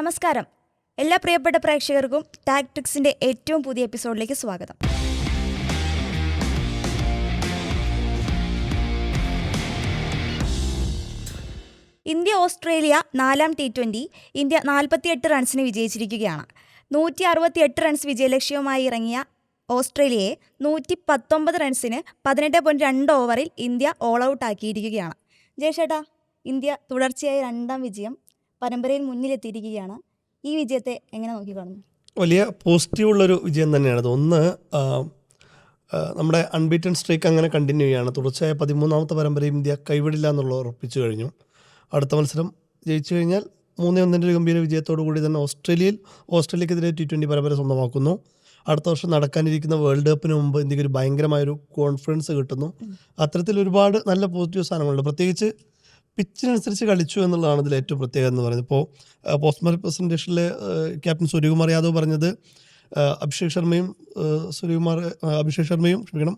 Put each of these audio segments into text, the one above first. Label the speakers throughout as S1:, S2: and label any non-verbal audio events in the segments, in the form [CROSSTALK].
S1: നമസ്കാരം. എല്ലാ പ്രിയപ്പെട്ട പ്രേക്ഷകർക്കും ടാക്ടിക്സിന്റെ ഏറ്റവും പുതിയ എപ്പിസോഡിലേക്ക് സ്വാഗതം. ഇന്ത്യ ഓസ്ട്രേലിയ നാലാം ടി ട്വന്റി ഇന്ത്യ നാൽപ്പത്തിയെട്ട് റൺസിന് വിജയിച്ചിരിക്കുകയാണ്. നൂറ്റി അറുപത്തിയെട്ട് റൺസ് വിജയലക്ഷ്യവുമായി ഇറങ്ങിയ ഓസ്ട്രേലിയയെ നൂറ്റി പത്തൊമ്പത് റൺസിന് പതിനെട്ട് പോയിന്റ് രണ്ട് ഓവറിൽ ഇന്ത്യ ഓൾ ഔട്ട് ആക്കിയിരിക്കുകയാണ്. ജയശേട്ടാ ഇന്ത്യ തുടർച്ചയായി രണ്ടാം വിജയം പരമ്പരയിൽ മുന്നിലെത്തിയിരിക്കുകയാണ്. ഈ വിജയത്തെ എങ്ങനെ നോക്കിക്കാണുന്നു
S2: വലിയ പോസിറ്റീവുള്ളൊരു വിജയം തന്നെയാണ് ഒന്ന് നമ്മുടെ അൺബീറ്റൺ സ്ട്രൈക്ക് അങ്ങനെ കണ്ടിന്യൂ ചെയ്യാണ് തുടർച്ചയായ പതിമൂന്നാമത്തെ പരമ്പര ഇന്ത്യ കൈവിടില്ല എന്നുള്ളത് ഉറപ്പിച്ചു കഴിഞ്ഞു. അടുത്ത മത്സരം ജയിച്ചു കഴിഞ്ഞാൽ മൂന്നേ ഒന്നിന്റെ ഒരു ഗംഭീര വിജയത്തോടു കൂടി തന്നെ ഓസ്ട്രേലിയയിൽ ഓസ്ട്രേലിയക്കെതിരെ ടി ട്വന്റി പരമ്പര സ്വന്തമാക്കുന്നു. അടുത്ത വർഷം നടക്കാനിരിക്കുന്ന വേൾഡ് കപ്പിന് മുമ്പ് ഇന്ത്യയ്ക്ക് ഒരു ഭയങ്കരമായൊരു കോൺഫിഡൻസ് കിട്ടുന്നു. അത്തരത്തിൽ ഒരുപാട് നല്ല പോസിറ്റീവ് സാധനങ്ങളുണ്ട്. പ്രത്യേകിച്ച് പിച്ചിനനുസരിച്ച് കളിച്ചു എന്നുള്ളതാണ് ഇതിൽ ഏറ്റവും പ്രത്യേകത എന്ന് പറയുന്നത്. ഇപ്പോൾ പോസ്റ്റ്മാർ പ്രസന്റേഷനിൽ ക്യാപ്റ്റൻ സൂര്യകുമാർ യാദവ് പറഞ്ഞത് അഭിഷേക് ശർമ്മയും സൂര്യകുമാർ അഭിഷേക് ശർമ്മയും ക്ഷമിക്കണം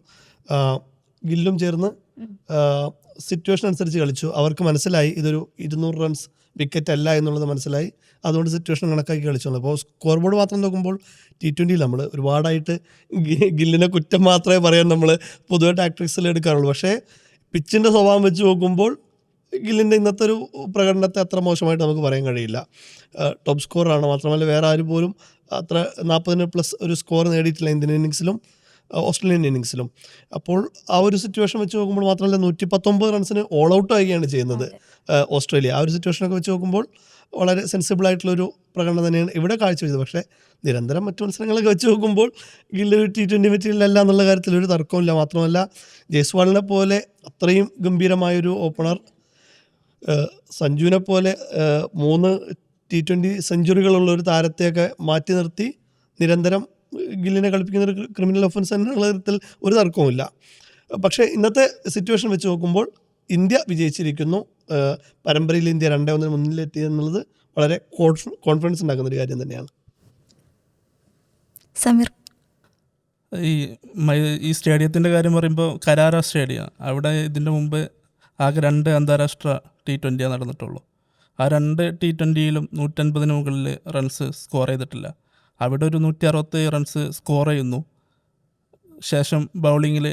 S2: ഗില്ലും ചേർന്ന് സിറ്റുവേഷൻ അനുസരിച്ച് കളിച്ചു. അവർക്ക് മനസ്സിലായി ഇതൊരു ഇരുന്നൂറ് റൺസ് വിക്കറ്റ് അല്ല എന്നുള്ളത് മനസ്സിലായി. അതുകൊണ്ട് സിറ്റുവേഷൻ കണക്കാക്കി കളിച്ചു അപ്പോൾ സ്കോർ ബോർഡ് മാത്രം നോക്കുമ്പോൾ ടി ട്വന്റിയിൽ നമ്മൾ ഒരുപാടായിട്ട് ഗില്ലിനെ കുറ്റം മാത്രമേ പറയാൻ നമ്മൾ പൊതുവെ ടാക്ടിക്സിൽ എടുക്കാറുള്ളൂ. പക്ഷേ പിച്ചിന്റെ സ്വഭാവം വെച്ച് നോക്കുമ്പോൾ ഗില്ലിന്റെ ഇന്നത്തെ ഒരു പ്രകടനത്തെ അത്ര മോശമായിട്ട് നമുക്ക് പറയാൻ കഴിയില്ല. ടോപ്പ് സ്കോറാണ് മാത്രമല്ല വേറെ ആരും പോലും അത്ര നാൽപ്പതിന് പ്ലസ് ഒരു സ്കോർ നേടിയിട്ടില്ല ഇന്ത്യൻ ഇന്നിങ്സിലും ഓസ്ട്രേലിയൻ ഇന്നിങ്സിലും അപ്പോൾ ആ ഒരു സിറ്റുവേഷൻ വെച്ച് നോക്കുമ്പോൾ മാത്രമല്ല നൂറ്റി പത്തൊമ്പത് റൺസിന് ഓൾ ഔട്ട് ആവുകയാണ് ചെയ്യുന്നത് ഓസ്ട്രേലിയ. ആ ഒരു സിറ്റുവേഷനൊക്കെ വെച്ച് നോക്കുമ്പോൾ വളരെ സെൻസിബിൾ ആയിട്ടുള്ളൊരു പ്രകടനം തന്നെയാണ് ഇവിടെ കാഴ്ചവെച്ചത്. പക്ഷേ നിരന്തരം മറ്റു മത്സരങ്ങളൊക്കെ വെച്ച് നോക്കുമ്പോൾ ഗില്ല് ടി ട്വന്റി മെറ്റീരിയലല്ല എന്നുള്ള കാര്യത്തിൽ ഒരു തർക്കമില്ല മാത്രമല്ല ജയ്സ്വാളിനെ പോലെ അത്രയും ഗംഭീരമായൊരു ഓപ്പണർ സഞ്ജുവിനെ പോലെ മൂന്ന് ടി ട്വന്റി സെഞ്ചുറികളുള്ള ഒരു താരത്തെയൊക്കെ മാറ്റി നിർത്തി നിരന്തരം ഗില്ലിനെ കളിപ്പിക്കുന്ന ഒരു ക്രിമിനൽ ഒഫൻസ് എന്നുള്ള തരത്തിൽ ഒരു തർക്കവുമില്ല. പക്ഷേ ഇന്നത്തെ സിറ്റുവേഷൻ വെച്ച് നോക്കുമ്പോൾ ഇന്ത്യ വിജയിച്ചിരിക്കുന്നു. പരമ്പരയിൽ ഇന്ത്യ രണ്ടേ ഒന്നിന് മുന്നിലെത്തി എന്നുള്ളത് വളരെ കോൺഫി- കോൺഫിഡൻസ് ഉണ്ടാക്കുന്ന ഒരു കാര്യം തന്നെയാണ്.
S1: സമീർ.
S3: ഈ മൈ- ഈ സ്റ്റേഡിയത്തിന്റെ കാര്യം പറയുമ്പോൾ കരാര സ്റ്റേഡിയം. അവിടെ ഇതിന്റെ മുമ്പ് ആകെ രണ്ട് അന്താരാഷ്ട്ര ടി ട്വന്റിയാണ് നടന്നിട്ടുള്ളൂ. ആ രണ്ട് ടി ട്വന്റിയിലും നൂറ്റൻപതിന് മുകളിൽ റൺസ് സ്കോർ ചെയ്തിട്ടില്ല. അവിടെ ഒരു നൂറ്റി അറുപത്തേഴ് റൺസ് സ്കോർ ചെയ്യുന്നു. ശേഷം ബൗളിങ്ങിൽ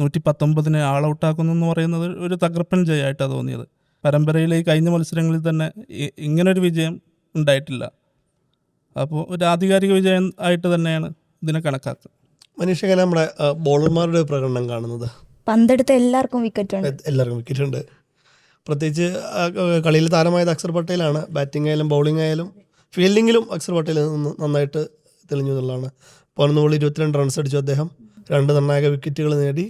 S3: നൂറ്റി പത്തൊമ്പതിന് ആൾ ഔട്ടാക്കുന്നു എന്ന് പറയുന്നത് ഒരു തകർപ്പൻ ജയമായിട്ടാണ് തോന്നിയത്. പരമ്പരയിലെ ഈ കഴിഞ്ഞ മത്സരങ്ങളിൽ തന്നെ ഇങ്ങനൊരു വിജയം ഉണ്ടായിട്ടില്ല. അപ്പോൾ ഒരു ആധികാരിക വിജയം ആയിട്ട് തന്നെയാണ് ഇതിനെ കണക്കാക്കുന്നത്
S2: മനുഷ്യങ്ങനെ നമ്മുടെ ബോളർമാരുടെ പ്രകടനം കാണുന്നത്?
S1: പന്തെടുത്ത എല്ലാവർക്കും വിക്കറ്റ് ഉണ്ട്.
S2: എല്ലാവർക്കും വിക്കറ്റ് ഉണ്ട്. പ്രത്യേകിച്ച് കളിയിൽ താരമായത് അക്സർ പട്ടേലാണ്. ബാറ്റിംഗ് ആയാലും ബൗളിംഗ് ആയാലും ഫീൽഡിങ്ങിലും അക്സർ പട്ടേൽ നിന്ന് നന്നായിട്ട് തെളിഞ്ഞു എന്നുള്ളതാണ്. പതിനൊന്ന് ഇരുപത്തിരണ്ട് റൺസ് അടിച്ചു അദ്ദേഹം. രണ്ട് നിർണായക വിക്കറ്റുകൾ നേടി.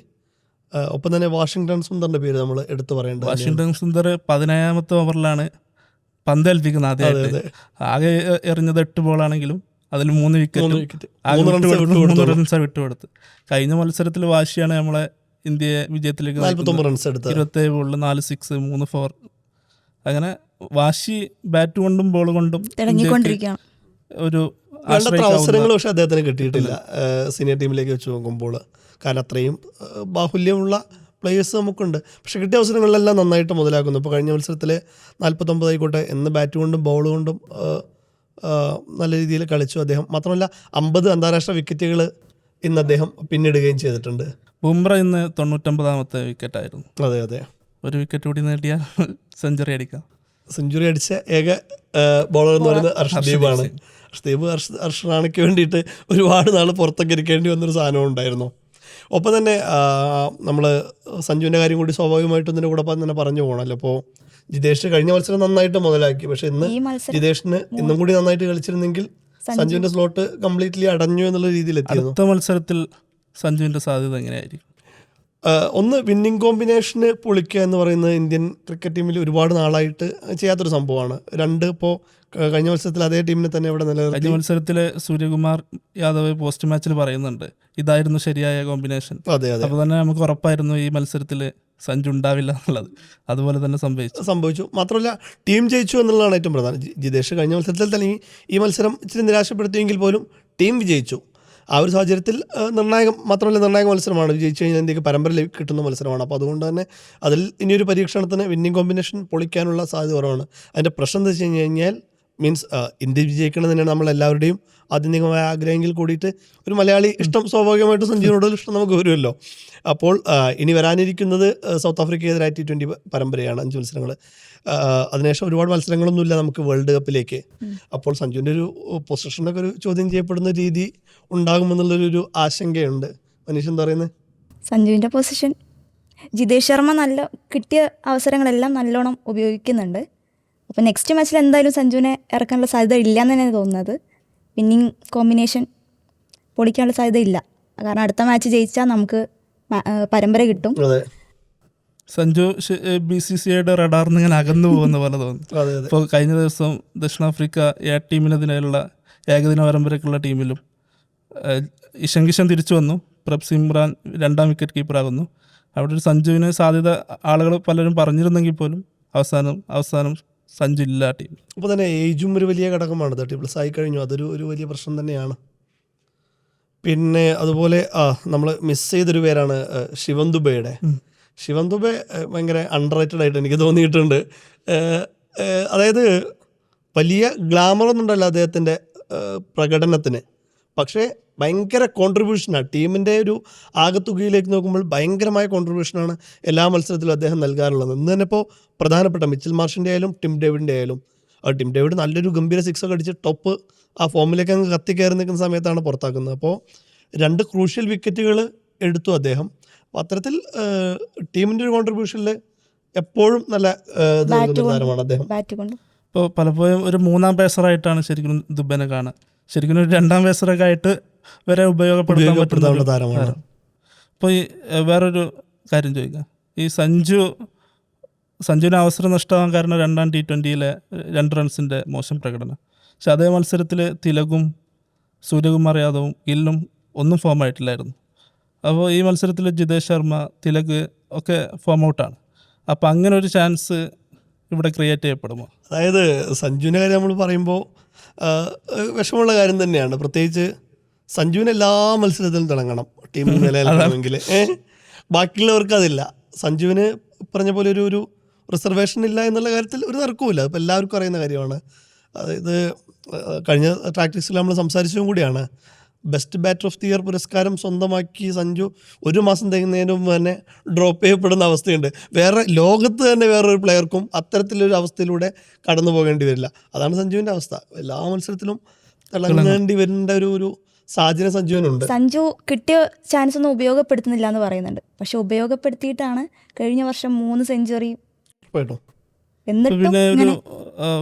S2: ഒപ്പം തന്നെ വാഷിങ്ടൺ സുന്ദറിന്റെ പേര് നമ്മൾ എടുത്തു പറയേണ്ടത്.
S3: വാഷിങ്ടൺ സുന്ദർ പതിനേഴാമത്തെ ഓവറിലാണ് പന്ത് ഏൽപ്പിക്കുന്നത്
S2: അതെ
S3: ആദ്യമായിട്ട് ആകെ എറിഞ്ഞത് എട്ട് ബോളാണെങ്കിലും അതിൽ മൂന്ന് വിക്കറ്റ്
S2: മൂന്ന് റൺസ്
S3: വിട്ടുകൊടുത്ത്. കഴിഞ്ഞ മത്സരത്തിൽ വാശിയാണ് നമ്മളെ ഇന്ത്യയെ വിജയത്തിലേക്ക്.
S2: നാല്പത്തൊമ്പത് റൺസ് എടുത്ത്
S3: ഇരുപത്തേഴ് ബോളിൽ നാല് സിക്സ് മൂന്ന് ഫോർ അങ്ങനെ വാശി ബാറ്റ് കൊണ്ടും ബോൾ കൊണ്ടും ഒരു
S2: വേണ്ടത്ര അവസരങ്ങൾ പക്ഷെ അദ്ദേഹത്തിന് കിട്ടിയിട്ടില്ല. സീനിയർ ടീമിലേക്ക് വെച്ച് നോക്കുമ്പോൾ കാരണം അത്രയും ബാഹുല്യമുള്ള പ്ലേയേഴ്സ് നമുക്കുണ്ട്. പക്ഷെ കിട്ടിയ അവസരങ്ങളിലെല്ലാം നന്നായിട്ട് മുതലാക്കുന്നു. ഇപ്പോൾ കഴിഞ്ഞ മത്സരത്തിൽ നാൽപ്പത്തൊമ്പത് ആയിക്കോട്ടെ എന്ന് ബാറ്റ് കൊണ്ടും ബോൾ കൊണ്ടും നല്ല രീതിയിൽ കളിച്ചു അദ്ദേഹം. മാത്രമല്ല അമ്പത് അന്താരാഷ്ട്ര വിക്കറ്റുകൾ ഇന്ന് അദ്ദേഹം പിന്നിടുകയും ചെയ്തിട്ടുണ്ട്.
S3: ബുംറ ഇന്ന് തൊണ്ണൂറ്റൊമ്പതാമത്തെ വിക്കറ്റായിരുന്നു
S2: അതെ അതെ.
S3: ഒരു വിക്കറ്റ് കൂടി നേടിയാൽ സെഞ്ചുറി അടിക്കാം.
S2: സെഞ്ചുറി അടിച്ച ഏക ബോളർ എന്ന് പറയുന്നത് അർഷദീപാണ് അർഷദീപ് അർഷ് അർഷ റാണയ്ക്ക് വേണ്ടിയിട്ട് ഒരുപാട് നാൾ പുറത്തൊക്കെ ഇരിക്കേണ്ടി വന്നൊരു സാധനം ഉണ്ടായിരുന്നു. ഒപ്പം തന്നെ നമ്മൾ സഞ്ജുവിന്റെ കാര്യം കൂടി സ്വാഭാവികമായിട്ടും ഇതിന്റെ കൂടെ തന്നെ പറഞ്ഞു പോകണമല്ലോ. അപ്പോൾ ജിതേഷ് കഴിഞ്ഞ മത്സരം നന്നായിട്ട് മുതലാക്കി. പക്ഷെ ഇന്ന് ജിതേഷിന് ഇന്നും കൂടി നന്നായിട്ട് കളിച്ചിരുന്നെങ്കിൽ സഞ്ജുവിന്റെ സ്ലോട്ട് കംപ്ലീറ്റ്ലി അടഞ്ഞു എന്നുള്ള രീതിയിൽ എത്തിയിരുന്നു.
S3: അടുത്ത മത്സരത്തിൽ സഞ്ജുവിന്റെ സാധ്യത എങ്ങനെയായിരിക്കും?
S2: ഒന്ന് വിന്നിംഗ് കോമ്പിനേഷന് പൊളിക്കുക എന്ന് പറയുന്നത് ഇന്ത്യൻ ക്രിക്കറ്റ് ടീമിൽ ഒരുപാട് നാളായിട്ട് ചെയ്യാത്തൊരു സംഭവമാണ്. രണ്ട് ഇപ്പോൾ കഴിഞ്ഞ മത്സരത്തിൽ അതേ ടീമിനെ തന്നെ ഇവിടെ നിലനിർത്തി.
S3: കഴിഞ്ഞ മത്സരത്തിൽ സൂര്യകുമാർ യാദവ് പോസ്റ്റ് മാച്ചിൽ പറയുന്നുണ്ട് ഇതായിരുന്നു ശരിയായ കോമ്പിനേഷൻ
S2: അതെ അതെ.
S3: അപ്പോൾ തന്നെ നമുക്ക് ഉറപ്പായിരുന്നു ഈ മത്സരത്തിൽ സഞ്ജു ഉണ്ടാവില്ല എന്നുള്ളത്. അതുപോലെ തന്നെ സംഭവിച്ചു.
S2: സംഭവിച്ചു. മാത്രമല്ല ടീം ജയിച്ചു എന്നുള്ളതാണ് ഏറ്റവും പ്രധാനം. ജിതേഷ് കഴിഞ്ഞ മത്സരത്തിൽ തന്നെ ഈ മത്സരം ഇച്ചിരി നിരാശപ്പെടുത്തിയെങ്കിൽ പോലും ടീം വിജയിച്ചു. ആ ഒരു സാഹചര്യത്തിൽ നിർണായകം മാത്രമല്ല നിർണായക മത്സരമാണ്. വിജയിച്ചു കഴിഞ്ഞാൽ ഇന്ത്യയ്ക്ക് പരമ്പര കിട്ടുന്ന മത്സരമാണ്. അപ്പോൾ അതുകൊണ്ട് തന്നെ അതിൽ ഇനിയൊരു പരീക്ഷണത്തിന് വിന്നിംഗ് കോമ്പിനേഷൻ പൊളിക്കാനുള്ള സാധ്യത കുറവാണ്. അതിന്റെ പ്രശ്നം എന്താ വെച്ച് കഴിഞ്ഞ് കഴിഞ്ഞാൽ മീൻസ് ഇന്ത്യ വിജയിക്കണം തന്നെയാണ് നമ്മൾ എല്ലാവരുടെയും ആത്യന്തികമായ ആഗ്രഹമെങ്കിൽ കൂടിയിട്ട് ഒരു മലയാളി ഇഷ്ടം സ്വാഭാവികമായിട്ട് സഞ്ജുവിനോടുള്ള ഇഷ്ടം നമുക്ക് വരുമല്ലോ. അപ്പോൾ ഇനി വരാനിരിക്കുന്നത് സൗത്ത് ആഫ്രിക്കയെതിരായ ടി ട്വന്റി പരമ്പരയാണ് അഞ്ച് മത്സരങ്ങൾ അതിനുശേഷം ഒരുപാട് മത്സരങ്ങളൊന്നുമില്ല നമുക്ക് വേൾഡ് കപ്പിലേക്ക്. അപ്പോൾ സഞ്ജുവിന്റെ ഒരു പൊസിഷനൊക്കെ ഒരു ചോദ്യം ചെയ്യപ്പെടുന്ന രീതി ഉണ്ടാകുമെന്നുള്ളൊരു ഒരു ആശങ്കയുണ്ട്. മനീഷ് എന്താ പറയുന്നത്
S1: സഞ്ജുവിന്റെ പൊസിഷൻ ജിതേഷ് ശർമ്മ നല്ല കിട്ടിയ അവസരങ്ങളെല്ലാം നല്ലോണം ഉപയോഗിക്കുന്നുണ്ട്. അപ്പോൾ നെക്സ്റ്റ് മാച്ചിൽ എന്തായാലും സഞ്ജുവിനെ ഇറക്കാനുള്ള സാധ്യത ഇല്ല എന്ന് തന്നെയാണ് തോന്നുന്നത്. വിന്നിങ് കോമ്പിനേഷൻ പൊളിക്കാനുള്ള സാധ്യത ഇല്ല. കാരണം അടുത്ത മാച്ച് ജയിച്ചാൽ നമുക്ക് പരമ്പര കിട്ടും.
S3: സഞ്ജു ബി സി സി ഐയുടെ റഡാർന്ന് ഇങ്ങനെ അകന്നു പോകുന്ന പോലെ തോന്നുന്നു. ഇപ്പോൾ കഴിഞ്ഞ ദിവസം ദക്ഷിണാഫ്രിക്ക എ ടീമിനെതിരെയുള്ള ഏകദിന പരമ്പരയ്ക്കുള്ള ടീമിലും ഇഷൻ കിഷൻ തിരിച്ചു വന്നു. പ്രഭ് സിംറാൻ രണ്ടാം വിക്കറ്റ് കീപ്പറാകുന്നു അവിടെ ഒരു സഞ്ജുവിന് സാധ്യത ആളുകൾ പലരും പറഞ്ഞിരുന്നെങ്കിൽ പോലും അവസാനം അവസാനം സഞ്ജു ഇല്ല ടീം
S2: അപ്പോൾ തന്നെ ഏജും ഒരു വലിയ ഘടകമാണ്. തേർട്ടി പ്ലസ് ആയി കഴിഞ്ഞു. അതൊരു ഒരു വലിയ പ്രശ്നം തന്നെയാണ്. പിന്നെ അതുപോലെ ആ നമ്മൾ മിസ് ചെയ്തൊരു പേരാണ് ശിവം ശിവൻ ദുബൈയുടെ. ശിവൻ ദുബൈ ഭയങ്കര അണ്ടർ റേറ്റഡ് ആയിട്ട് എനിക്ക് തോന്നിയിട്ടുണ്ട്. അതായത് വലിയ ഗ്ലാമർ ഒന്നും ഉണ്ടല്ലോ അദ്ദേഹത്തിന്റെ പ്രകടനത്തിന്. പക്ഷേ ഭയങ്കര കോൺട്രിബ്യൂഷനാണ് ടീമിന്റെ ഒരു ആകത്തുകയിലേക്ക് നോക്കുമ്പോൾ ഭയങ്കരമായ കോൺട്രിബ്യൂഷനാണ് എല്ലാ മത്സരത്തിലും അദ്ദേഹം നൽകാറുള്ളത്. ഇന്ന് തന്നെ ഇപ്പോൾ പ്രധാനപ്പെട്ട മിച്ചൽ മാർഷിന്റെ ആയാലും ടിം ഡേവിഡിന്റെ ആയാലും ആ ടിം ഡേവിഡ് നല്ലൊരു ഗംഭീര സിക്സ് ഒക്കെ അടിച്ച് ടോപ്പ് ആ ഫോമിലേക്ക് അങ്ങ് കത്തി കയറി നിൽക്കുന്ന സമയത്താണ് പുറത്താക്കുന്നത്. അപ്പോൾ രണ്ട് ക്രൂഷ്യൽ വിക്കറ്റുകൾ എടുത്തു അദ്ദേഹം. അപ്പോൾ അത്തരത്തിൽ ടീമിന്റെ ഒരു കോൺട്രിബ്യൂഷനിൽ എപ്പോഴും നല്ല ആ, ഇത് നൽകുന്ന താരമാണ് അദ്ദേഹം.
S3: ഇപ്പോൾ പലപ്പോഴും ഒരു മൂന്നാം പേസറായിട്ടാണ് ശരിക്കും ദുബനെ കാണുക. ശരിക്കും ഒരു രണ്ടാം വേസറൊക്കെ ആയിട്ട് വരെ ഉപയോഗപ്പെടുത്താൻ പറ്റുന്ന
S2: താരമാണ്.
S3: താരം. അപ്പോൾ ഈ വേറൊരു കാര്യം ചോദിക്കാം. ഈ സഞ്ജു സഞ്ജുവിന് അവസരം നഷ്ടമാകാൻ കാരണം രണ്ടാം ടി ട്വന്റിയിലെ രണ്ട് റൺസിന്റെ മോശം പ്രകടനം. പക്ഷെ അതേ മത്സരത്തിൽ തിലകും സൂര്യകുമാർ യാദവും ഗില്ലും ഒന്നും ഫോം ആയിട്ടില്ലായിരുന്നു. അപ്പോൾ ഈ മത്സരത്തിൽ ജിതേഷ് ശർമ്മ തിലക് ഒക്കെ ഫോം ഔട്ടാണ് അപ്പോൾ അങ്ങനെ ഒരു ചാൻസ് ഇവിടെ ക്രിയേറ്റ് ചെയ്യപ്പെടുമോ?
S2: അതായത് സഞ്ജുവിന്റെ കാര്യം നമ്മൾ പറയുമ്പോൾ വിഷമമുള്ള കാര്യം തന്നെയാണ്. പ്രത്യേകിച്ച് സഞ്ജുവിന് എല്ലാ മത്സരത്തിലും തിളങ്ങണം. ടീം നിലനിൽക്കണമെങ്കിൽ [LAUGHS] ഏഹ് ബാക്കിയുള്ളവർക്ക് അതില്ല. സഞ്ജുവിന് പറഞ്ഞ പോലെ ഒരു ഒരു റിസർവേഷൻ ഇല്ല എന്നുള്ള കാര്യത്തിൽ ഒരു തർക്കവുമില്ല. അതിപ്പോൾ എല്ലാവർക്കും അറിയുന്ന കാര്യമാണ്. അതായത് കഴിഞ്ഞ പ്രാക്ടീസിൽ നമ്മൾ സംസാരിച്ചതും കൂടിയാണ്. Best batter of the year പുരസ്കാരം സ്വന്തമാക്കി സഞ്ജു ഒരു മാസം തികയുന്നതിന് മുമ്പ് തന്നെ ഡ്രോപ്പ് ചെയ്യപ്പെടുന്ന അവസ്ഥയുണ്ട്. വേറെ ലോകത്ത് തന്നെ വേറൊരു പ്ലെയർക്കും അത്തരത്തിലൊരു അവസ്ഥയിലൂടെ കടന്നു പോകേണ്ടി വരില്ല. അതാണ് സഞ്ജുവിന്റെ അവസ്ഥ. എല്ലാ മത്സരത്തിലും തിളങ്ങേണ്ടി വരുന്ന ഒരു ഒരു സാഹചര്യം സഞ്ജുവിനുണ്ട്.
S1: സഞ്ജു കിട്ടിയ ചാൻസ് ഒന്നും ഉപയോഗപ്പെടുത്തുന്നില്ല എന്ന് പറയുന്നുണ്ട്. പക്ഷെ ഉപയോഗപ്പെടുത്തിയിട്ടാണ് കഴിഞ്ഞ വർഷം മൂന്ന് സെഞ്ചുറി
S3: പിന്നെ ഒരു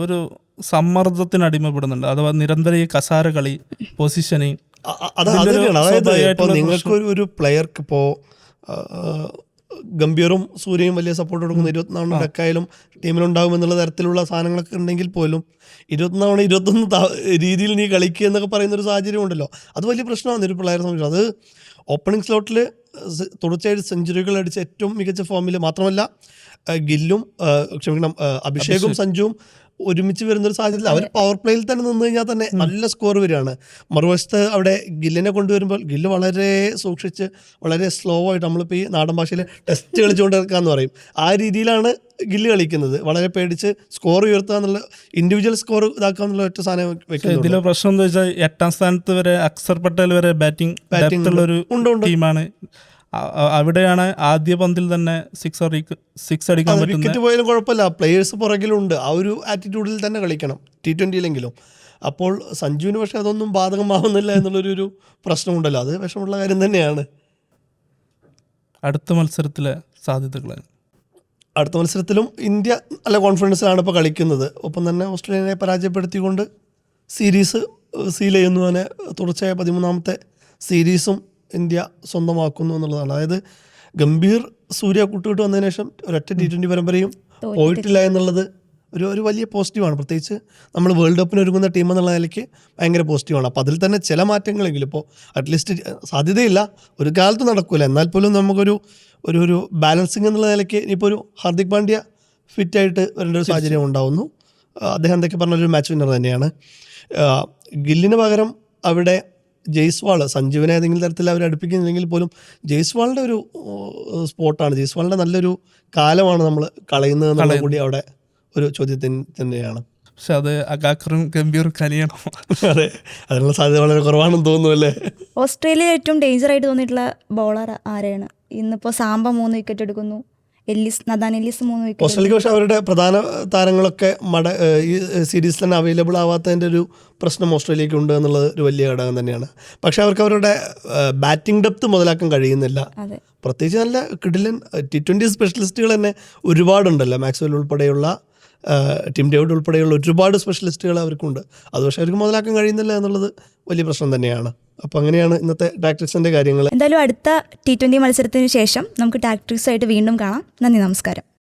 S3: ഒരു സമ്മർദ്ദത്തിന് അടിമപ്പെടുന്നുണ്ട്. അഥവാ നിരന്തരം ഈ കസാര കളി പൊസിഷനിങ്
S2: അത്
S3: ഇതിന്റെ
S2: അത് തന്നെയാണ്. അതായത് ഇപ്പോൾ നിങ്ങൾക്ക് ഒരു ഒരു പ്ലെയർക്ക് ഇപ്പോൾ ഗംഭീറും സൂര്യയും വലിയ സപ്പോർട്ട് കൊടുക്കുന്ന ഇരുപത്തിനാല് ഡക്കായാലും ടീമിലുണ്ടാകും എന്നുള്ള തരത്തിലുള്ള സാധനങ്ങളൊക്കെ ഉണ്ടെങ്കിൽ പോലും ഇരുപത്തിനാല് ഇരുപത്തൊന്ന് രീതിയിൽ നീ കളിക്കുക എന്നൊക്കെ പറയുന്ന ഒരു സാഹചര്യം ഉണ്ടല്ലോ. അത് വലിയ പ്രശ്നമാണ് ഒരു പ്ലെയറെ സംബന്ധിച്ചു. അത് ഓപ്പണിംഗ് സ്ലോട്ടിൽ തുടർച്ചയായിട്ട് സെഞ്ചുറികൾ അടിച്ച ഏറ്റവും മികച്ച ഫോമിൽ മാത്രമല്ല ഗില്ലും ക്ഷമിക്കണം അഭിഷേകും. സഞ്ജുവും ഒരുമിച്ച് വരുന്ന ഒരു സാഹചര്യത്തിൽ അവർ പവർ പ്ലേയിൽ തന്നെ നിന്ന് കഴിഞ്ഞാൽ തന്നെ നല്ല സ്കോർ വരികയാണ്. മറുവശത്ത് അവിടെ ഗില്ലിനെ കൊണ്ടുവരുമ്പോൾ ഗില്ല് വളരെ സൂക്ഷിച്ച് വളരെ സ്ലോ ആയിട്ട് നമ്മളിപ്പോൾ ഈ നാടൻ ഭാഷയിൽ ടെസ്റ്റ് കളിച്ചുകൊണ്ട് എന്ന് പറയും. ആ രീതിയിലാണ് ഗില്ല് കളിക്കുന്നത്. വളരെ പേടിച്ച് സ്കോർ ഉയർത്തുക എന്നുള്ള ഇൻഡിവിജ്വൽ സ്കോർ ഇതാക്കുക എന്നുള്ള ഒറ്റ സാധനം
S3: ഇതിലെ പ്രശ്നം എന്താ വെച്ചാൽ എട്ടാം സ്ഥാനത്ത് വരെ അക്സർ പട്ടേൽ വരെ ബാറ്റിംഗ് ബാറ്റിംഗ് ഉള്ള ഒരു. ടീമാണ് അവിടെയാണ് ആദ്യ പന്തിൽ തന്നെ സിക്സ് സിക്സ് അടിക്കാൻ
S2: വിക്കറ്റ് പോയാലും കുഴപ്പമില്ല. പ്ലേയേഴ്സ് പുറകിലുണ്ട്. ആ ഒരു ആറ്റിറ്റ്യൂഡിൽ തന്നെ കളിക്കണം. ടി ട്വന്റിയിലെങ്കിലും അപ്പോൾ സഞ്ജുവിന് പക്ഷേ അതൊന്നും ബാധകമാവുന്നില്ല എന്നുള്ളൊരു ഒരു പ്രശ്നമുണ്ടല്ലോ. അത് വിഷമമുള്ള കാര്യം തന്നെയാണ്.
S3: അടുത്ത മത്സരത്തിലെ സാധ്യതകൾ
S2: അടുത്ത മത്സരത്തിലും ഇന്ത്യ നല്ല കോൺഫിഡൻസിലാണ് ഇപ്പോൾ കളിക്കുന്നത്. ഒപ്പം തന്നെ ഓസ്ട്രേലിയനെ പരാജയപ്പെടുത്തിക്കൊണ്ട് സീരീസ് സീൽ ചെയ്യുന്നു തന്നെ തുടർച്ചയായ പതിമൂന്നാമത്തെ സീരീസും ഇന്ത്യ സ്വന്തമാക്കുന്നു എന്നുള്ളതാണ്. അതായത് ഗംഭീർ സൂര്യ കൂട്ടുകെട്ട് വന്നതിന് ശേഷം ഒരൊറ്റ ടി ട്വന്റി പരമ്പരയും പോയിട്ടില്ല എന്നുള്ളത് ഒരു ഒരു വലിയ പോസിറ്റീവാണ്. പ്രത്യേകിച്ച് നമ്മൾ വേൾഡ് കപ്പിന് ഒരുങ്ങുന്ന ടീം എന്നുള്ള നിലയ്ക്ക് ഭയങ്കര പോസിറ്റീവാണ്. അപ്പോൾ അതിൽ തന്നെ ചില മാറ്റങ്ങളെങ്കിലും ഇപ്പോൾ അറ്റ്ലീസ്റ്റ് സാധ്യതയില്ല. ഒരു കാലത്ത് നടക്കില്ല എന്നാൽ പോലും നമുക്കൊരു ഒരു ഒരു ബാലൻസിങ് എന്നുള്ള നിലയ്ക്ക് ഇനിയിപ്പോൾ ഒരു ഹാർദിക് പാണ്ഡ്യ ഫിറ്റായിട്ട് വരേണ്ട ഒരു സാഹചര്യം ഉണ്ടാവുന്നു. അദ്ദേഹം എന്തൊക്കെ പറഞ്ഞൊരു മാച്ച് വിന്നർ തന്നെയാണ്. ഗില്ലിന് പകരം അവിടെ ജയ്സ്വാൾ സഞ്ജുവിനെ ഏതെങ്കിലും തരത്തിൽ അവർ അടുപ്പിക്കുന്നില്ലെങ്കിൽ പോലും ജയ്സ്വാളിന്റെ ഒരു സ്പോട്ടാണ്. ജയ്സ്വാളിന്റെ നല്ലൊരു കാലമാണ് നമ്മൾ കളയുന്നത് എന്നുള്ള കൂടി അവിടെ ഒരു ചോദ്യത്തിന് തന്നെയാണ്.
S3: പക്ഷെ അത് അഗാക്കറും ഗംഭീറും കലിയണോ.
S2: അതെ. അതിനുള്ള സാധ്യത വളരെ കുറവാണെന്ന് തോന്നുന്നു അല്ലേ?
S1: ഓസ്ട്രേലിയ ഏറ്റവും ഡേഞ്ചർ ആയിട്ട് തോന്നിയിട്ടുള്ള ബോളർ ആരെയാണ് ഇന്നിപ്പോൾ സാമ്പ മൂന്ന് വിക്കറ്റ് എടുക്കുന്നു. എല്ലിസ് നദാൻ എല്ലിസ് മൂന്ന് വിക്കറ്റ്
S2: ഓസ്ട്രേലിയക്ക് പക്ഷേ അവരുടെ പ്രധാന താരങ്ങളൊക്കെ മട ഈ സീരീസിൽ തന്നെ അവൈലബിൾ ആവാത്തതിന്റെ ഒരു പ്രശ്നം ഓസ്ട്രേലിയക്ക് ഉണ്ട് എന്നുള്ളത് ഒരു വലിയ ഘടകം തന്നെയാണ്. പക്ഷെ അവർക്ക് അവരുടെ ബാറ്റിംഗ് ഡെപ്ത് മുതലാക്കാൻ കഴിയുന്നില്ല. പ്രത്യേകിച്ച് നല്ല കിടിലൻ ടി ട്വന്റി സ്പെഷ്യലിസ്റ്റുകൾ തന്നെ ഒരുപാടുണ്ടല്ലോ. മാക്സ്വെൽ ഉൾപ്പെടെയുള്ള ടിം ഡേവിഡ് ഉൾപ്പെടെയുള്ള ഒരുപാട് സ്പെഷ്യലിസ്റ്റുകൾ അവർക്കുണ്ട്. അത് പക്ഷേ അവർക്ക് മുതലാക്കാൻ കഴിയുന്നില്ല എന്നുള്ളത് വലിയ പ്രശ്നം തന്നെയാണ്. അപ്പോൾ അങ്ങനെയാണ് ഇന്നത്തെ ടാക്ടിക്സിന്റെ കാര്യങ്ങൾ
S1: എന്തായാലും അടുത്ത ടി ട്വന്റി മത്സരത്തിന് ശേഷം നമുക്ക് ടാക്ടിക്സ് ആയിട്ട് വീണ്ടും കാണാം. നന്ദി നമസ്കാരം.